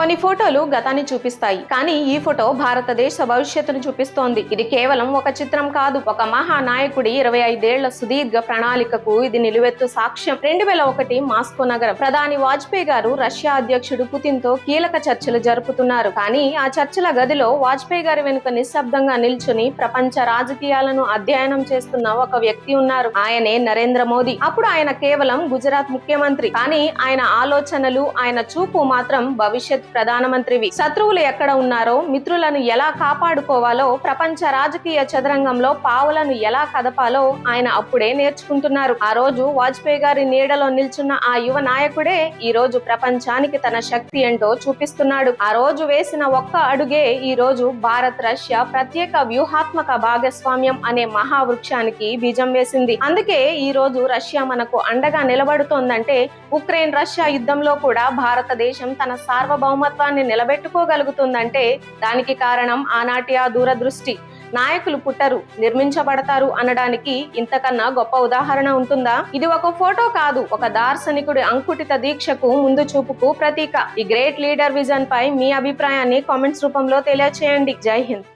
కొన్ని ఫోటోలు గతాన్ని చూపిస్తాయి. కానీ ఈ ఫోటో భారతదేశ భవిష్యత్తును చూపిస్తోంది. ఇది కేవలం ఒక చిత్రం కాదు. ఒక మహానాయకుడి ఇరవై ఐదేళ్ళ సుదీర్ఘ ప్రణాళికకు ఇది నిలువెత్తు సాక్ష్యం. రెండు వేల ఒకటి మాస్కో నగరం ప్రధాని వాజ్పేయి గారు రష్యా అధ్యక్షుడు పుతిన్తో కీలక చర్చలు జరుపుతున్నారు. కానీ ఆ చర్చల గదిలో వాజ్పేయి గారి వెనుక నిశ్శబ్దంగా నిల్చుని ప్రపంచ రాజకీయాలను అధ్యయనం చేస్తున్న ఒక వ్యక్తి ఉన్నారు. ఆయనే నరేంద్ర మోదీ. అప్పుడు ఆయన కేవలం గుజరాత్ ముఖ్యమంత్రి. కానీ ఆయన ఆలోచనలు ఆయన చూపు మాత్రం భవిష్యత్ ప్రధానమంత్రివి శత్రువులు ఎక్కడ ఉన్నారో మిత్రులను ఎలా కాపాడుకోవాలో ప్రపంచ రాజకీయ చదరంగంలో పావులను ఎలా కదపాలో ఆయన అప్పుడే నేర్చుకుంటున్నారు. ఆ రోజు వాజ్పేయి గారి నీడలో నిల్చున్న ఆ యువ నాయకుడే ఈ రోజు ప్రపంచానికి తన శక్తి ఏంటో చూపిస్తున్నాడు. ఆ రోజు వేసిన ఒక్క అడుగే ఈ రోజు భారత్ రష్యా ప్రత్యేక వ్యూహాత్మక భాగస్వామ్యం అనే మహావృక్షానికి బీజం వేసింది. అందుకే ఈ రోజు రష్యా మనకు అండగా నిలబడుతోందంటే ఉక్రెయిన్ రష్యా యుద్ధంలో కూడా భారతదేశం తన సార్వభౌమ సార్వభౌమత్వాన్ని నిలబెట్టుకోగలుగుతుందంటే దానికి కారణం ఆనాటి ఆ దూరదృష్టి. నాయకులు పుట్టరు నిర్మించబడతారు అనడానికి ఇంతకన్నా గొప్ప ఉదాహరణ ఉంటుందా? ఇది ఒక ఫోటో కాదు ఒక దార్శనికుడి అంకుటిత దీక్షకు ముందు చూపుకు ప్రతీక. ఈ గ్రేట్ లీడర్ విజన్ పై మీ అభిప్రాయాన్ని కామెంట్స్ రూపంలో తెలియచేయండి. జై హింద్.